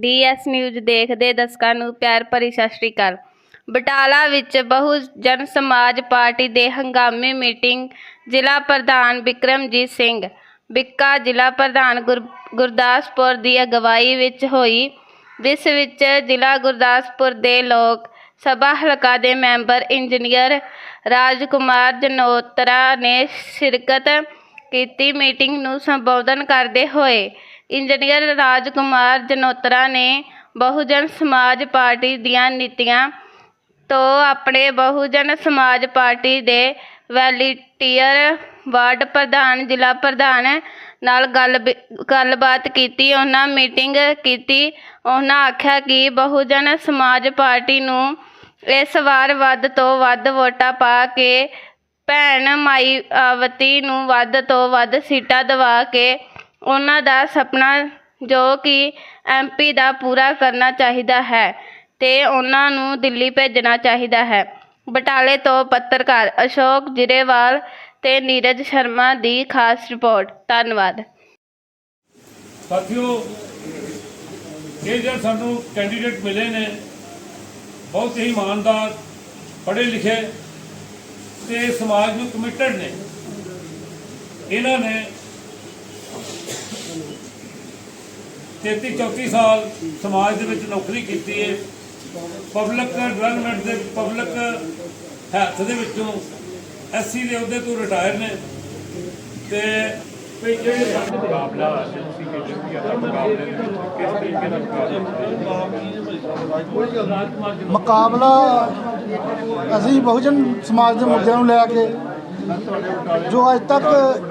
DS news ਦੇਖਦੇ ਦਰਸ਼ਕਾਂ ਨੂੰ ਪਿਆਰ ਭਰੀ ਸਤਿ ਸ਼੍ਰੀ ਅਕਾਲ। ਬਟਾਲਾ ਵਿੱਚ ਬਹੁਜਨ ਸਮਾਜ ਪਾਰਟੀ ਦੇ ਹੰਗਾਮੀ ਮੀਟਿੰਗ, ਜ਼ਿਲ੍ਹਾ ਪ੍ਰਧਾਨ ਵਿਕਰਮਜੀਤ ਸਿੰਘ, ਬਿੱਕਾ ਜ਼ਿਲ੍ਹਾ ਪ੍ਰਧਾਨ ਗੁਰਦਾਸਪੁਰ ਦੀ ਅਗਵਾਈ ਵਿੱਚ ਹੋਈ। ਜਿਸ ਵਿੱਚ ਜ਼ਿਲ੍ਹਾ ਗੁਰਦਾਸਪੁਰ ਦੇ ਲੋਕ ਸਭਾ ਹਲਕਾ ਦੇ ਮੈਂਬਰ ਇੰਜੀਨੀਅਰ ਰਾਜਕੁਮਾਰ ਜਨੋਤਰਾ ਨੇ ਸ਼ਿਰਕਤ ਕੀਤੀ। ਮੀਟਿੰਗ ਨੂੰ ਸੰਬੋਧਨ ਕਰਦੇ ਹੋਏ ਇੰਜੀਨੀਅਰ ਰਾਜਕੁਮਾਰ ਜਨੋਤਰਾ ਨੇ ਬਹੁਜਨ ਸਮਾਜ ਪਾਰਟੀ ਦੀਆਂ ਨੀਤੀਆਂ ਤੋਂ ਆਪਣੇ ਬਹੁਜਨ ਸਮਾਜ ਪਾਰਟੀ ਦੇ ਵੈਲੀਟੀਅਰ ਵਾਰਡ ਪ੍ਰਧਾਨ, ਜ਼ਿਲ੍ਹਾ ਪ੍ਰਧਾਨ ਨਾਲ ਗੱਲ ਗੱਲਬਾਤ ਕੀਤੀ, ਉਹਨਾਂ ਮੀਟਿੰਗ ਕੀਤੀ। ਉਹਨਾਂ ਆਖਿਆ ਕਿ ਬਹੁਜਨ ਸਮਾਜ ਪਾਰਟੀ ਨੂੰ ਇਸ ਵਾਰ ਵੱਧ ਤੋਂ ਵੱਧ ਵੋਟਾਂ ਪਾ ਕੇ ਭੈਣ ਮਾਈ ਆਵਤੀ ਨੂੰ ਵੱਧ ਤੋਂ ਵੱਧ ਸੀਟਾਂ ਦਿਵਾ ਕੇ ਉਹਨਾਂ ਦਾ ਸੁਪਨਾ ਜੋ ਕਿ ਐਮਪੀ ਦਾ ਪੂਰਾ ਕਰਨਾ ਚਾਹੀਦਾ ਹੈ ਤੇ ਉਹਨਾਂ ਨੂੰ ਦਿੱਲੀ ਭੇਜਣਾ ਚਾਹੀਦਾ ਹੈ। ਬਟਾਲੇ ਤੋਂ ਪੱਤਰਕਾਰ ਅਸ਼ੋਕ ਜਿਰੇਵਾਲ ਤੇ ਨੀਰਜ ਸ਼ਰਮਾ ਦੀ ਖਾਸ ਰਿਪੋਰਟ। ਧੰਨਵਾਦ। ਸਾਥੀਓ, ਇਹ ਜਿਹੜੇ ਸਾਨੂੰ ਕੈਂਡੀਡੇਟ ਮਿਲੇ ਨੇ, ਬਹੁਤ ਹੀ ਇਮਾਨਦਾਰ, ਪੜ੍ਹੇ ਲਿਖੇ ਤੇ ਸਮਾਜ ਨੂੰ ਕਮਿਟਡ ਨੇ। ਇਹਨਾਂ ਨੇ 33 34 ਸਾਲ ਸਮਾਜ ਦੇ ਵਿੱਚ ਨੌਕਰੀ ਕੀਤੀ ਹੈ। ਪਬਲਿਕ ਡਿਵੈਲਪਮੈਂਟ ਦੇ ਪਬਲਿਕ ਹੈਲਥ ਦੇ ਵਿੱਚੋਂ ਐਸਸੀ ਦੇ ਅਹੁਦੇ ਤੋਂ ਰਿਟਾਇਰ ਨੇ। ਤੇ ਵੀ ਜਿਹੜੇ ਸਾਡੇ ਮੁਕਾਬਲਾ ਅੱਜ ਤੁਸੀਂ ਕਹਿੰਦੇ ਹੋ ਕਿ ਆਪਾਂ ਮੁਕਾਬਲੇ ਦੇ ਵਿੱਚ ਕਿਸ ਤਰੀਕੇ ਦਾ ਮੁਕਾਬਲਾ ਮੁਕਾਬਲਾ ਅਸੀਂ ਬਹੁਜਨ ਸਮਾਜ ਦੇ ਮੁੱਦਿਆਂ ਨੂੰ ਲੈ ਕੇ ਜੋ ਅੱਜ ਤੱਕ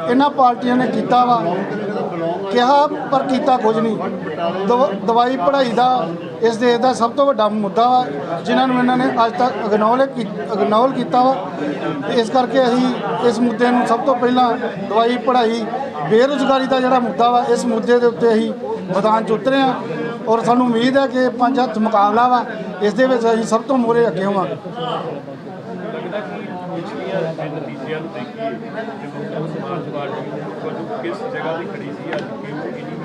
ਇਹਨਾਂ ਪਾਰਟੀਆਂ ਨੇ ਕੀਤਾ ਵਾ, ਕਿਹਾ ਪਰ ਕੀਤਾ ਕੁਝ ਨਹੀਂ। ਦਵ- ਦਵਾਈ ਪੜ੍ਹਾਈ ਦਾ, ਇਸ ਦੇਸ਼ ਦਾ ਸਭ ਤੋਂ ਵੱਡਾ ਮੁੱਦਾ ਵਾ, ਜਿਨ੍ਹਾਂ ਨੂੰ ਇਹਨਾਂ ਨੇ ਅੱਜ ਤੱਕ ਇਗਨੋਰ ਅਗਨੋਲ ਕੀਤਾ ਵਾ। ਇਸ ਕਰਕੇ ਅਸੀਂ ਇਸ ਮੁੱਦੇ ਨੂੰ ਸਭ ਤੋਂ ਪਹਿਲਾਂ ਦਵਾਈ ਪੜ੍ਹਾਈ, ਬੇਰੁਜ਼ਗਾਰੀ ਦਾ ਜਿਹੜਾ ਮੁੱਦਾ ਵਾ, ਇਸ ਮੁੱਦੇ ਦੇ ਉੱਤੇ ਅਸੀਂ ਮੈਦਾਨ 'ਚ ਉਤਰੇ ਹਾਂ ਔਰ ਸਾਨੂੰ ਉਮੀਦ ਹੈ ਕਿ ਪੰਜ ਹੱਥ ਮੁਕਾਬਲਾ ਵਾ, ਇਸ ਦੇ ਵਿੱਚ ਅਸੀਂ ਸਭ ਤੋਂ ਮੂਹਰੇ ਅੱਗੇ ਹੋਵਾਂਗੇ। ਪਿਛਲੀਆਂ ਦੇ ਨਤੀਜਿਆਂ ਨੂੰ ਦੇਖੀਏ ਜਦੋਂ ਸਮਾਜ ਪਾਰਟੀ ਵਜੋਂ ਕਿਸ ਜਗ੍ਹਾ ਤੇ ਖੜੀ ਸੀ ਅੱਜ ਕਿਉਂ ਇੰਨੀ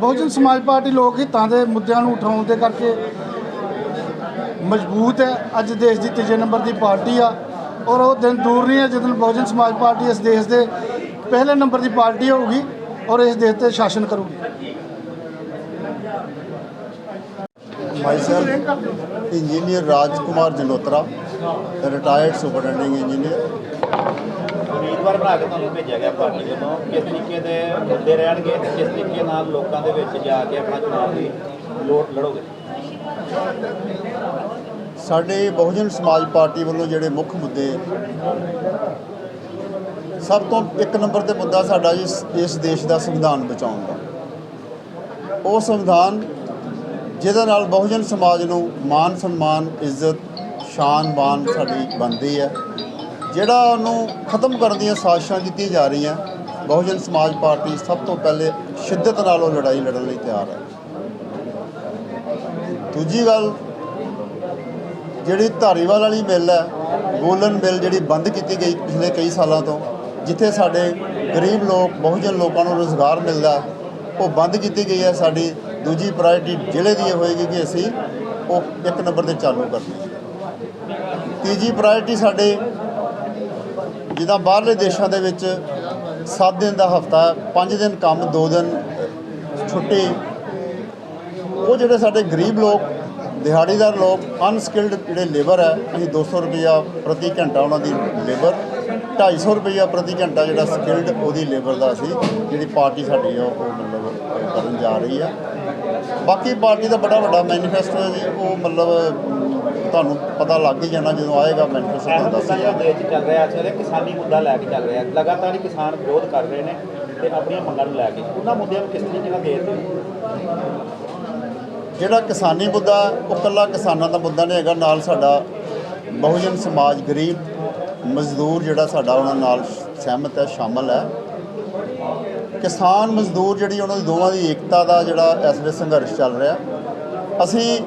ਬਹੁਜਨ ਸਮਾਜ ਪਾਰਟੀ ਲੋਕ ਹਿੱਤਾਂ ਦੇ ਮੁੱਦਿਆਂ ਨੂੰ ਉਠਾਉਣ ਦੇ ਕਰਕੇ ਮਜ਼ਬੂਤ ਹੈ। ਅੱਜ ਦੇਸ਼ ਦੀ ਤੀਜੇ ਨੰਬਰ ਦੀ ਪਾਰਟੀ ਆ ਔਰ ਉਹ ਦਿਨ ਦੂਰ ਨਹੀਂ ਹੈ ਜਦੋਂ ਬਹੁਜਨ ਸਮਾਜ ਪਾਰਟੀ ਇਸ ਦੇਸ਼ ਦੇ ਪਹਿਲੇ ਨੰਬਰ ਦੀ ਪਾਰਟੀ ਹੋਊਗੀ ਔਰ ਇਸ ਦੇਸ਼ ਤੇ ਸ਼ਾਸਨ ਕਰੂਗੀ। myself engineer Rajkumar Janotra retired superintending engineer. ਉਮੀਦਵਾਰ ਬਣਾ ਕੇ ਤੁਹਾਨੂੰ ਭੇਜਿਆ ਗਿਆ ਪਾਰਟੀ ਵੱਲੋਂ। ਕਿਸ ਤਰੀਕੇ ਦੇ ਮੁੱਦੇ ਰਹਿਣਗੇ ਤੇ ਕਿਸ ਤਰੀਕੇ ਨਾਲ ਲੋਕਾਂ ਦੇ ਵਿੱਚ ਜਾ ਕੇ ਆਪਣਾ ਚੁਣਾਵ ਦੀ ਲੋੜ ਲੜੋਗੇ? ਸਾਡੇ ਬਹੁਜਨ ਸਮਾਜ ਪਾਰਟੀ ਵੱਲੋਂ ਜਿਹੜੇ ਮੁੱਖ ਮੁੱਦੇ ਸਭ ਤੋਂ ਇੱਕ ਨੰਬਰ ਤੇ ਮੁੱਦਾ ਸਾਡਾ ਇਸ ਇਸ ਦੇਸ਼ ਦਾ ਸੰਵਿਧਾਨ ਬਚਾਉਣ ਦਾ। ਉਹ ਸੰਵਿਧਾਨ ਜਿਹਦੇ ਨਾਲ ਬਹੁਜਨ ਸਮਾਜ ਨੂੰ ਮਾਨ ਸਨਮਾਨ ਇੱਜ਼ਤ ਸ਼ਾਨ ਸਾਡੀ ਬਣਦੀ ਹੈ। ਜਿਹੜਾ ਉਹਨੂੰ ਖਤਮ ਕਰਨ ਦੀਆਂ ਸਾਜ਼ਿਸ਼ਾਂ ਕੀਤੀਆਂ ਜਾ ਰਹੀਆਂ, ਬਹੁਜਨ ਸਮਾਜ ਪਾਰਟੀ ਸਭ ਤੋਂ ਪਹਿਲੇ ਸ਼ਿੱਦਤ ਨਾਲ ਉਹ ਲੜਾਈ ਲੜਨ ਲਈ ਤਿਆਰ ਹੈ। ਦੂਜੀ ਗੱਲ, ਜਿਹੜੀ ਧਾਰੀਵਾਲ ਵਾਲੀ ਮਿੱਲ ਹੈ, ਗੋਲਨ ਮਿੱਲ ਜਿਹੜੀ ਬੰਦ ਕੀਤੀ ਗਈ ਪਿਛਲੇ ਕਈ ਸਾਲਾਂ ਤੋਂ, ਜਿੱਥੇ ਸਾਡੇ ਗਰੀਬ ਲੋਕ, ਬਹੁਜਨ ਲੋਕਾਂ ਨੂੰ ਰੋਜ਼ਗਾਰ ਮਿਲਦਾ, ਉਹ ਬੰਦ ਕੀਤੀ ਗਈ ਹੈ। ਸਾਡੀ ਦੂਜੀ ਪ੍ਰਾਇੋਰਟੀ ਜ਼ਿਲ੍ਹੇ ਦੀ ਇਹ ਹੋਏਗੀ ਕਿ ਅਸੀਂ ਉਹ ਇੱਕ ਨੰਬਰ ਤੇ ਚਾਲੂ ਕਰਨੀ ਤੀਜੀ ਪ੍ਰਾਇੋਰਟੀ ਸਾਡੇ ਜਿੱਦਾਂ ਬਾਹਰਲੇ ਦੇਸ਼ਾਂ ਦੇ ਵਿੱਚ 7 ਦਿਨ ਦਾ ਹਫਤਾ 5 ਦਿਨ ਕੰਮ 2 ਦਿਨ ਛੁੱਟੀ, ਉਹ ਜਿਹੜੇ ਸਾਡੇ ਗਰੀਬ ਲੋਕ, ਦਿਹਾੜੀਦਾਰ ਲੋਕ ਅਨਸਕਿਲਡ ਜਿਹੜੇ ਲੇਬਰ ਹੈ, ਅਸੀਂ 200 ਰੁਪਇਆ ਪ੍ਰਤੀ ਘੰਟਾ ਉਹਨਾਂ ਦੀ ਲੇਬਰ 250 ਰੁਪਇਆ ਪ੍ਰਤੀ ਘੰਟਾ ਜਿਹੜਾ ਸਕਿਲਡ ਉਹਦੀ ਲੇਬਰ ਦਾ ਅਸੀਂ, ਜਿਹੜੀ ਪਾਰਟੀ ਸਾਡੀ ਆ ਉਹ ਮਤਲਬ ਕਰਨ ਜਾ ਰਹੀ ਆ ਬਾਕੀ ਪਾਰਟੀ ਦਾ ਬੜਾ ਵੱਡਾ ਮੈਨੀਫੈਸਟੋ ਹੈ ਜੀ, ਉਹ ਮਤਲਬ ਤੁਹਾਨੂੰ ਪਤਾ ਲੱਗ ਹੀ ਜਾਣਾ ਜਦੋਂ ਆਏਗਾ ਇਹੋ ਤੁਹਾਨੂੰ ਦੱਸਿਆ ਜਿਹੜਾ ਦੇਸ਼ ਚੱਲ ਰਿਹਾ ਅੱਜ ਕਿਸਾਨੀ ਮੁੱਦਾ ਲੈ ਕੇ ਚੱਲ ਰਿਹਾ। ਲਗਾਤਾਰ ਹੀ ਕਿਸਾਨ ਵਿਰੋਧ ਕਰ ਰਹੇ ਨੇ ਤੇ ਆਪਣੀਆਂ ਮੰਗਾਂ ਨੂੰ ਲੈ ਕੇ। ਉਹਨਾਂ ਮੁੱਦਿਆਂ ਨੂੰ ਕਿਸ ਤਰੀਕੇ ਨਾਲ ਦੇਖਦੇ ਹੋ? ਜਿਹੜਾ ਕਿਸਾਨੀ ਮੁੱਦਾ ਉਹ ਕੱਲਾ ਕਿਸਾਨਾਂ ਦਾ ਮੁੱਦਾ ਨਹੀਂ ਹੈਗਾ ਨਾਲ ਸਾਡਾ ਬਹੁਜਨ ਸਮਾਜ ਗਰੀਬ ਮਜ਼ਦੂਰ ਜਿਹੜਾ ਸਾਡਾ ਉਹਨਾਂ ਨਾਲ ਸਹਿਮਤ ਹੈ ਸ਼ਾਮਲ ਹੈ। ਕਿਸਾਨ ਮਜ਼ਦੂਰ ਜਿਹੜੀ ਉਹਨਾਂ ਦੀ ਦੋਵਾਂ ਦੀ ਏਕਤਾ ਦਾ ਜਿਹੜਾ ਇਸ ਵੇਲੇ ਸੰਘਰਸ਼ ਚੱਲ ਰਿਹਾ। ਅਸੀਂ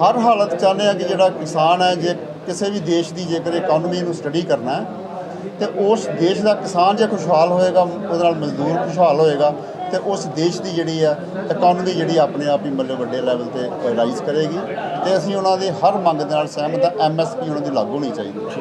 ਹਰ ਹਾਲਤ ਚਾਹੁੰਦੇ ਹਾਂ ਕਿ ਜਿਹੜਾ ਕਿਸਾਨ ਹੈ, ਜੇ ਕਿਸੇ ਵੀ ਦੇਸ਼ ਦੀ ਜੇਕਰ ਇਕਨੋਮੀ ਨੂੰ ਸਟੱਡੀ ਕਰਨਾ ਹੈ, ਤੇ ਉਸ ਦੇਸ਼ ਦਾ ਕਿਸਾਨ ਜੇ ਖੁਸ਼ਹਾਲ ਹੋਏਗਾ, ਉਹਦੇ ਨਾਲ ਮਜ਼ਦੂਰ ਖੁਸ਼ਹਾਲ ਹੋਏਗਾ, ਤੇ ਉਸ ਦੇਸ਼ ਦੀ ਜਿਹੜੀ ਆ ਇਕਨੋਮੀ ਜਿਹੜੀ ਆਪਣੇ ਆਪ ਹੀ ਮਤਲਬ ਵੱਡੇ ਲੈਵਲ ਤੇ ਰਾਈਜ਼ ਕਰੇਗੀ, ਤੇ ਅਸੀਂ ਉਹਨਾਂ ਦੀ ਹਰ ਮੰਗ ਦੇ ਨਾਲ ਸਹਿਮਤ ਹਾਂ ਐਮਐਸਪੀ ਉਹਨਾਂ ਦੀ ਲਾਗੂ ਹੋਣੀ ਚਾਹੀਦੀ ਹੈ।